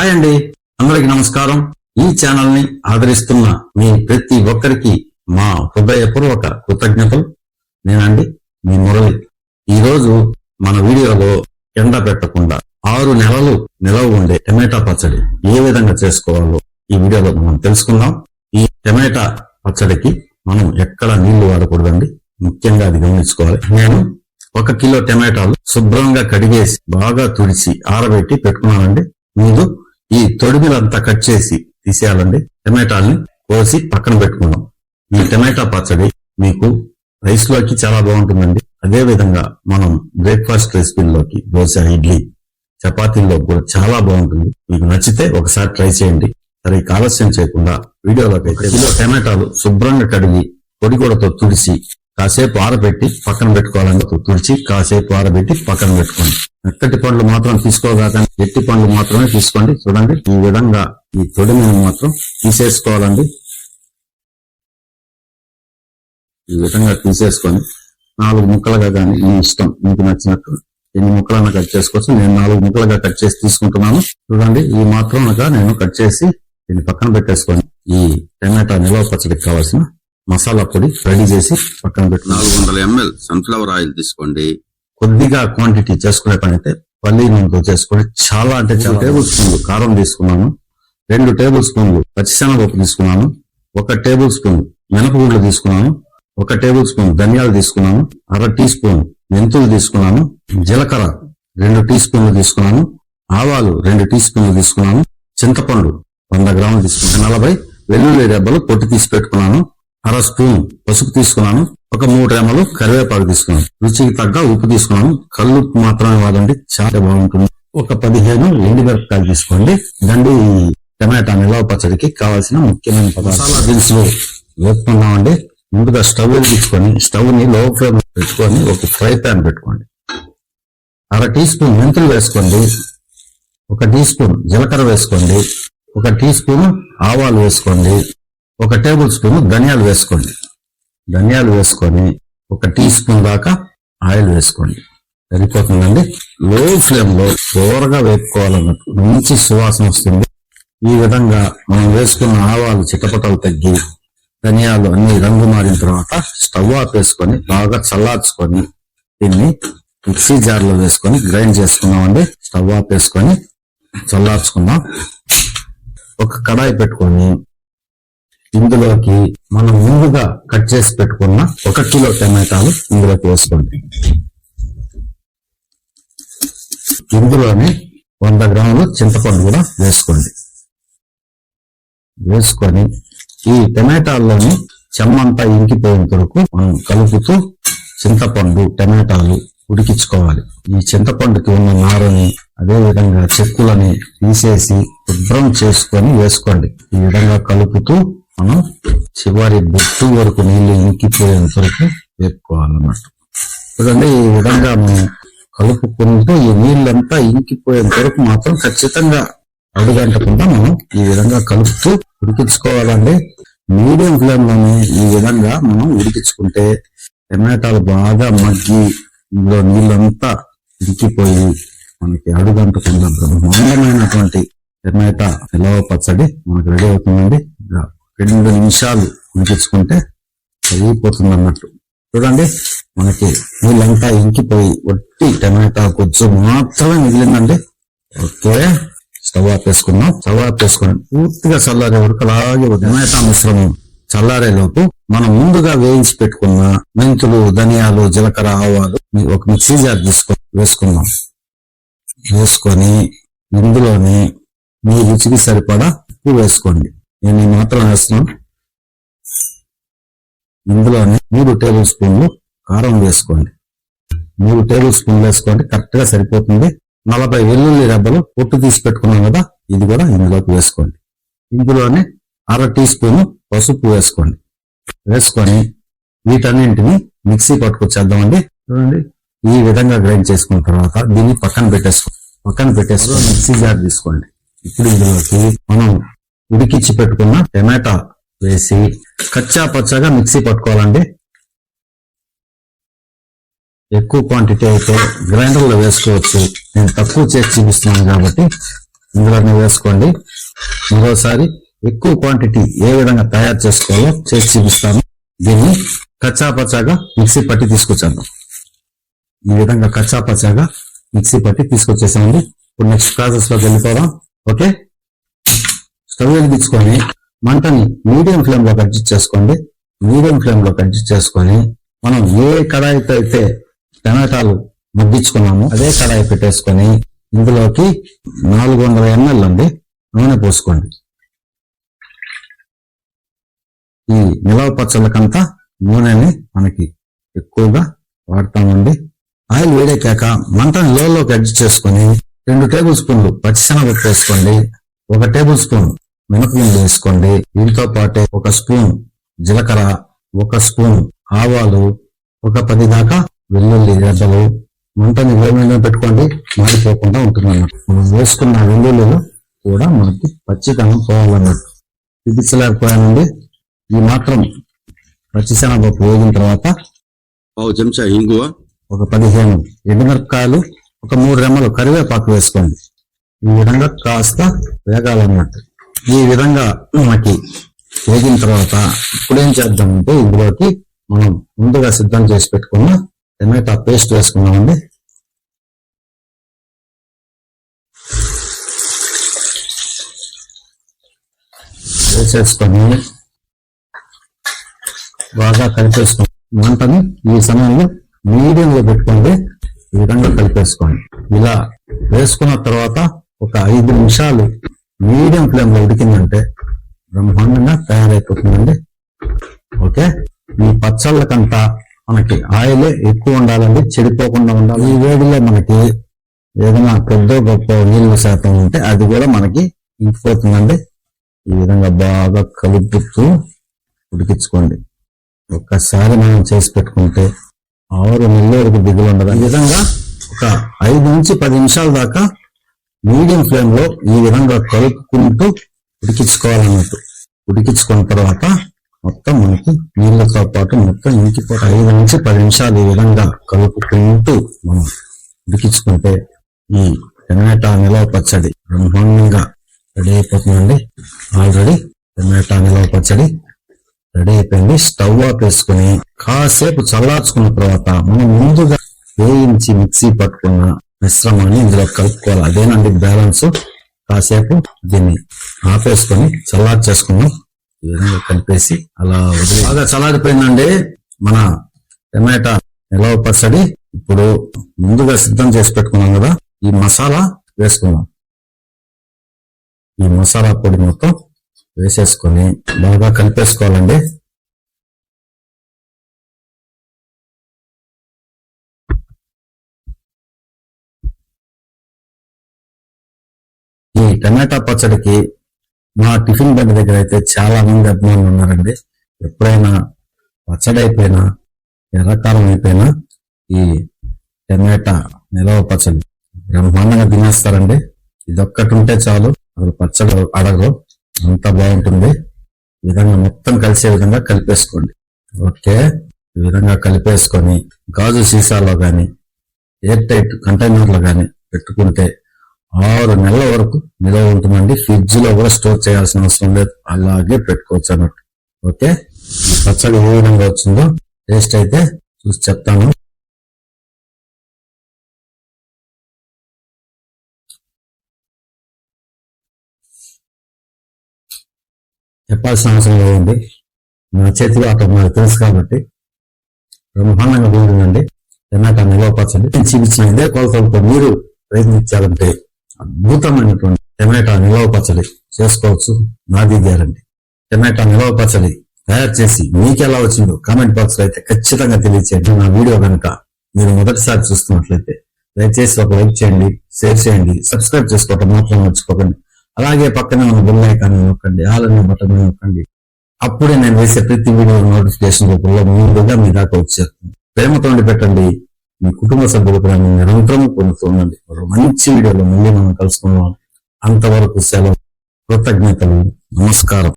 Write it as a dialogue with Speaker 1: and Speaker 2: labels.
Speaker 1: Hi అండి. అందరికి నమస్కారం. ఈ ఛానల్ని ఆదరిస్తున్న మీ ప్రతి ఒక్కరికి మా హృదయపూర్వక కృతజ్ఞతలు. నేనండి మీ మురళి. ఈ రోజు మన వీడియోలో ఎండ పెట్టకుండా ఆరు నెలలు నిలవ ఉండే టమాటా పచ్చడి ఏ విధంగా చేసుకోవాలో ఈ వీడియోలో మనం తెలుసుకుందాం. ఈ టమాటా పచ్చడికి మనం ఎక్కడ నీళ్ళు వాడకూడదండి? ముఖ్యంగా అది గమనించుకోవాలి. నేను ఒక కిలో టమాటాలు శుభ్రంగా కడిగేసి బాగా తుడిచి ఆరబెట్టి పెట్టుకున్నానండి. ముందు ఈ తొడుగులంతా కట్ చేసి తీసేయాలండి. టమాటాల్ని కోసి పక్కన పెట్టుకున్నాం. ఈ టమాటా పచ్చడి మీకు రైస్లోకి చాలా బాగుంటుందండి. అదే విధంగా మనం బ్రేక్ఫాస్ట్ రెసిపీల్లోకి దోశ ఇడ్లీ చపాతీల్లో కూడా చాలా బాగుంటుంది. మీకు నచ్చితే ఒకసారి ట్రై చేయండి. సరే ఆలస్యం చేయకుండా వీడియోలోకి అయితే టమాటాలు శుభ్రంగా కడిగి పొడి కూడతో తుడిచి కాసేపు ఆరబెట్టి పక్కన పెట్టుకోవాలంటే తుడిచి కాసేపు ఆరబెట్టి పక్కన పెట్టుకోండి. మెత్తటి పండ్లు మాత్రం తీసుకోగాక గట్టి పండ్లు మాత్రమే తీసుకోండి. చూడండి ఈ విధంగా ఈ తొడిని మాత్రం తీసేసుకోవాలండి. ఈ విధంగా తీసేసుకొని నాలుగు ముక్కలుగా కానీ మీ ఇష్టం మీకు నచ్చినట్టు ఎన్ని ముక్కలన్నా కట్ చేసుకోవచ్చు. నేను నాలుగు ముక్కలుగా కట్ చేసి తీసుకుంటున్నాను. చూడండి ఈ మాత్రం నేను కట్ చేసి దీన్ని పక్కన పెట్టేసుకొని ఈ టమాటా నిలవ పచ్చడికి కావాల్సిన మసాలా పొడి రెడీ చేసి పక్కన పెట్టి.
Speaker 2: నాలుగు వందల ఎంఎల్ సన్ఫ్లవర్ ఆయిల్ తీసుకోండి.
Speaker 1: కొద్దిగా క్వాంటిటీ చేసుకునే పని అయితే పల్లి నూనెతో చేసుకొని చాలా అంటే చాలా టేబుల్ స్పూన్లు కారం తీసుకున్నాను. రెండు టేబుల్ స్పూన్లు పచ్చిశనగపప్పు తీసుకున్నాను. ఒక టేబుల్ స్పూన్ మినపగుండ్లు తీసుకున్నాను. ఒక టేబుల్ స్పూన్ ధనియాలు తీసుకున్నాను. అర టీ స్పూన్ మెంతులు తీసుకున్నాను. జీలకర్ర రెండు టీ స్పూన్లు తీసుకున్నాను. ఆవాలు రెండు టీ స్పూన్లు తీసుకున్నాను. చింతపండు వంద గ్రాములు తీసుకున్నాను. నలభై వెల్లుల్లి రెబ్బలు పొట్టి తీసి పెట్టుకున్నాను. అర స్పూన్ పసుపు తీసుకున్నాను. ఒక మూడు రెమ్మలు కరివేపాకు తీసుకున్నాను. రుచికి తగ్గ ఉప్పు తీసుకున్నాను. కళ్ళు ఉప్పు మాత్రమే వాడండి చాలా బాగుంటుంది. ఒక పదిహేను ఎండి మిరపకాయలు తీసుకోండి. దండి టమాటా నిలవ పచ్చడికి కావాల్సిన ముఖ్యమైన పదార్థాలు. దినుసులు వేపుకున్నామండి ముందుగా స్టవ్ వెలిగించుకొని స్టవ్ని లో ఫ్లేమ్ పెట్టుకొని ఒక ఫ్రై ప్యాన్ పెట్టుకోండి. అర టీ స్పూన్ మెంతులు వేసుకోండి. ఒక టీ స్పూన్ జీలకర్ర వేసుకోండి. ఒక టీ స్పూన్ ఆవాలు వేసుకోండి. ఒక టేబుల్ స్పూన్ ధనియాలు వేసుకోండి. ధనియాలు వేసుకొని ఒక టీ స్పూన్ దాకా ఆయిల్ వేసుకోండి. సరిపోతుందండి? లో ఫ్లేమ్లో దూరగా వేపుకోవాలన్నట్టు మంచి సువాసన వస్తుంది. ఈ విధంగా మనం వేసుకున్న ఆవాలు చిటపటలు తగ్గి ధనియాలు అన్ని రంగు మారిన తర్వాత స్టవ్ ఆఫ్ వేసుకొని బాగా చల్లార్చుకొని దీన్ని మిక్సీ జార్లో వేసుకొని గ్రైండ్ చేసుకున్నామండి స్టవ్ ఆఫ్ వేసుకొని చల్లార్చుకుందాం. ఒక కడాయి పెట్టుకొని ఇందులోకి మనం ముందుగా కట్ చేసి పెట్టుకున్న ఒక కిలో టమాటాలు ఇందులోకి వేసుకోండి. ఇందులోనే వంద గ్రాములు చింతపండు కూడా వేసుకోండి. వేసుకొని ఈ టమాటాల్లోని చెమ్మంతా ఇంకిపోయేంత వరకు మనం కలుపుతూ చింతపండు టమాటాలు ఉడికించుకోవాలి. ఈ చింతపండుకి ఉన్న నారని అదే విధంగా చెక్కులని తీసేసి శుభ్రం చేసుకొని వేసుకోండి. ఈ విధంగా కలుపుతూ మనం చివరి బొట్టు వరకు నీళ్ళు ఇంకిపోయేంత వరకు వేపుకోవాలన్నట్టు చూడండి ఈ విధంగా మనం కలుపుకుంటూ ఈ నీళ్ళంతా ఇంకిపోయేంత వరకు మాత్రం ఖచ్చితంగా అడుగంటకుండా మనం ఈ విధంగా కలుపుతూ ఉడికించుకోవాలండి. మీడియం ఫ్లేమ్లోనే ఈ విధంగా మనం ఉడికించుకుంటే టమాటాలు బాగా మగ్గి ఇందులో నీళ్ళంతా ఇంకిపోయి మనకి అడుగంటకుండా బ్రహ్మాండమైనటువంటి టమాటా నిలవ పచ్చడి మనకు రెడీ అవుతుందండి. రెండు నిమిషాలు ఉడికించుకుంటే సరిపోతుంది అన్నట్టు చూడండి మనకి నీళ్ళంతా ఇంకిపోయి ఒట్టి టమాటా కొంచెం మాత్రమే మిగిలిందండి. ఓకే స్టవ్ ఆఫ్ వేసుకున్నాం స్టవ్ ఆఫ్ పూర్తిగా చల్లారే వరకు అలాగే టమాటా మిశ్రమం చల్లారే లోపు మనం ముందుగా వేయించి పెట్టుకున్న మెంతులు ధనియాలు జీలకర్ర ఆవాలు ఒక మిక్సీ జార్ తీసుకో వేసుకుందాం. వేసుకొని ఇందులోని మీ రుచికి సరిపడా ఉప్పు వేసుకోండి. నేను ఈ మాత్రం వేస్తున్నాను. ఇందులోనే మూడు టేబుల్ స్పూన్లు కారం వేసుకోండి. మూడు టేబుల్ స్పూన్లు వేసుకోండి. కరెక్ట్గా సరిపోతుంది. నలభై వెల్లుల్లి రెబ్బలు పొట్టు తీసి పెట్టుకున్నాం కదా ఇది కూడా ఇందులోకి వేసుకోండి. ఇందులోనే అర టీ స్పూన్ పసుపు వేసుకోండి. వేసుకొని వీటన్నింటిని మిక్సీ పట్టుకొచ్చేద్దామండి. చూడండి ఈ విధంగా గ్రైండ్ చేసుకున్న తర్వాత దీన్ని పక్కన పెట్టేసుకో పక్కన పెట్టేసుకో మిక్సీ జార్ తీసుకోండి. ఇప్పుడు ఇందులోకి మనం ఉడికిచ్చి పెట్టుకున్న టమాటా వేసి కచ్చా పచ్చగా మిక్సీ పట్టుకోవాలండి. ఎక్కువ క్వాంటిటీ అయితే గ్రైండర్లో వేసుకోవచ్చు. నేను తక్కువ చేసి చూపిస్తున్నాను కాబట్టి ఇందులోనే వేసుకోండి. మరోసారి ఎక్కువ క్వాంటిటీ ఏ విధంగా తయారు చేసుకోవాలో చేసి చూపిస్తాను. దీన్ని కచ్చా పచ్చాగా మిక్సీ పట్టి తీసుకొచ్చాను ఈ విధంగా కచ్చా పచ్చాగా మిక్సీ పట్టి తీసుకొచ్చేసామండి ఇప్పుడు నెక్స్ట్ ప్రాసెస్లోకి వెళ్ళిపోదాం. ఓకే? స్టవ్ వెలిగించుకొని మంటని మీడియం ఫ్లేమ్లో అడ్జస్ట్ చేసుకోండి మీడియం ఫ్లేమ్లో అడ్జస్ట్ చేసుకొని మనం ఏ కడాయితో అయితే టమాటాలు మగ్గించుకున్నామో అదే కడాయి పెట్టేసుకొని ఇందులోకి నాలుగు వందల ఎంఎల్ అండి నూనె పోసుకోండి. ఈ నిలవ పచ్చళ్ళకంతా నూనెని మనకి ఎక్కువగా వాడతామండి. ఆయిల్ వేడెక్కాక మంటని లోలోకి అడ్జస్ట్ చేసుకొని రెండు టేబుల్ స్పూన్లు పచ్చిశనగ వేసుకోండి. ఒక టేబుల్ స్పూన్ మినపగుండు వేసుకోండి. వీటితో పాటే ఒక స్పూన్ జీలకర్ర ఒక స్పూన్ ఆవాలు ఒక పది దాకా వెల్లుల్లి గడ్డలు మంటని వేడి మీద పెట్టుకోండి. మాడిపోకుండా ఉంటుంది అన్నట్టు మనం వేసుకున్న వెల్లుల్లిలు కూడా మనకి పచ్చితనం పోవాలన్నట్టు చూపించలేకపోయానండి ఈ మాత్రం పచ్చిశనగపప్పు వేగిన తర్వాత
Speaker 2: పావు చెంచా ఇంగువ
Speaker 1: ఒక పదిహేను ఎండుమిరపకాయలు ఒక మూడు రెమ్మలు కరివేపాకు వేసుకోండి. ఈ విధంగా కాస్త వేగాలన్నట్టు ఈ విధంగా మనకి వేగిన తర్వాత ఇప్పుడు ఏం చేద్దామంటే ఇందులోకి మనం ముందుగా సిద్ధం చేసి పెట్టుకున్న టమాటా పేస్ట్ వేసుకున్నామండి వేసేసుకొని బాగా కలిపేసుకోండి మంటని ఈ సమయంలో మీడియంలో పెట్టుకోండి. ఈ విధంగా కలిపేసుకోండి. ఇలా వేసుకున్న తర్వాత ఒక ఐదు నిమిషాలు మీడియం ఫ్లేమ్లో ఉడికిందంటే బ్రహ్మాండంగా తయారైపోతుందండి. ఓకే? ఈ పచ్చళ్ళకంతా మనకి ఆయిల్ ఎక్కువ ఉండాలండి చెడిపోకుండా ఉండాలి. ఈ వేడిలో మనకి ఏదైనా పెద్ద గొప్ప నీళ్ళు శాతం ఉంటే అది కూడా మనకి ఇంకిపోతుందండి. ఈ విధంగా బాగా కలుపుతూ ఉడికించుకోండి. ఒక్కసారి మనం చేసి పెట్టుకుంటే ఆరు నెలల వరకు దిగులు ఉండదు ఈ విధంగా ఒక ఐదు నుంచి పది నిమిషాల దాకా మీడియం ఫ్లేమ్లో ఈ విధంగా కలుపుకుంటూ ఉడికించుకోవాలన్నట్టు. ఉడికించుకున్న తర్వాత మొత్తం మనకి నీళ్ళతో పాటు మొత్తం ఇంటికి ఐదు నుంచి పది నిమిషాలు ఈ విధంగా కలుపుకుంటూ మనం ఉడికించుకుంటే ఈ టమాటా నిలవ పచ్చడి బ్రహ్మాండంగా రెడీ అయిపోతుందండి. ఆల్రెడీ టమాటా నిలవ పచ్చడి రెడీ అయిపోయింది. స్టవ్ ఆఫ్ వేసుకుని కాసేపు చల్లార్చుకున్న తర్వాత మనం ముందుగా వేయించి మిక్సీ పట్టుకున్న మిశ్రమాన్ని ఇందులో కలుపుకోవాలి. అదేనండి బ్యాలెన్స్. కాసేపు దీన్ని ఆపేసుకొని చల్లార్చేసుకున్నాం ఈ విధంగా కలిపేసి అలా వదిలి బాగా చల్లారిపోయిందండి. మన టమాటా నిలవ పచ్చడి? ఇప్పుడు ముందుగా సిద్ధం చేసి పెట్టుకున్నాం కదా ఈ మసాలా వేసుకున్నాం ఈ మసాలా పొడి మొత్తం వేసేసుకొని బాగా కలిపేసుకోవాలండి. వచ్చడికి మా టిఫిన్ బండి దగ్గర అయితే చాలా మంది అభిమానులు ఉన్నారండి. ఎప్పుడైనా పచ్చడి అయిపోయినా ఎర్రకారం అయిపోయినా ఈ టమాటా నిలవ పచ్చడి బ్రహ్మాండంగా తినేస్తారండి. ఇదొక్కటి ఉంటే చాలు అసలు పచ్చడి అడగరు. అంత బాగుంటుంది. ఈ విధంగా మొత్తం కలిసే విధంగా కలిపేసుకోండి. ఓకే? ఈ విధంగా కలిపేసుకొని గాజు సీసాలో కానీ ఎయిర్ టైట్ కంటైనర్లో కానీ పెట్టుకుంటే ఆరు నెలల వరకు నిల్వ ఉంటుందండి. ఫ్రిడ్జ్లో కూడా స్టోర్ చేయాల్సిన అవసరం లేదు. అలాగే పెట్టుకోవచ్చు అన్నట్టు. ఓకే? పచ్చడి ఏ విధంగా వచ్చిందో టేస్ట్ అయితే చూసి చెప్తాను. చెప్పాల్సిన అవసరం లేదండి. నా చేతిలో అక్కడ నాకు తెలుసు కాబట్టి బ్రహ్మాండంగా ఉంటుందండి టమాటా నిలవ పచ్చడి. నేను చూపించిన ఇదే కొలతలతో మీరు ప్రయత్నించాలంటే అద్భుతమైనటువంటి టమాటా నిలవ పచ్చడి చేసుకోవచ్చు. నాది గ్యారంటీ. టమాటా నిలవ పచ్చడి తయారు చేసి మీకెలా వచ్చిందో కామెంట్ బాక్స్లో అయితే ఖచ్చితంగా తెలియచేయండి. నా వీడియో కనుక మీరు మొదటిసారి చూస్తున్నట్లయితే దయచేసి ఒక లైక్ చేయండి షేర్ చేయండి సబ్స్క్రైబ్ చేసుకోవటం మాత్రం మర్చిపోకండి. అలాగే పక్కనే ఉన్న బెల్ ఐకాన్ నొక్కండి ఆల్ అనే బటన్ నొక్కండి. అప్పుడే నేను వేసే ప్రతి వీడియో నోటిఫికేషన్ రూపంలో ముందుగా మీ దాకా వచ్చేస్తుంది. ప్రేమతో ఉండి పెట్టండి. మీ కుటుంబ సభ్యుల ప్రేమ నిరంతరం పొందుతూ ఉండండి మంచి వీడియోలో మళ్ళీ మనం కలుసుకుందాం. అంతవరకు సెలవు. కృతజ్ఞతలు. నమస్కారం.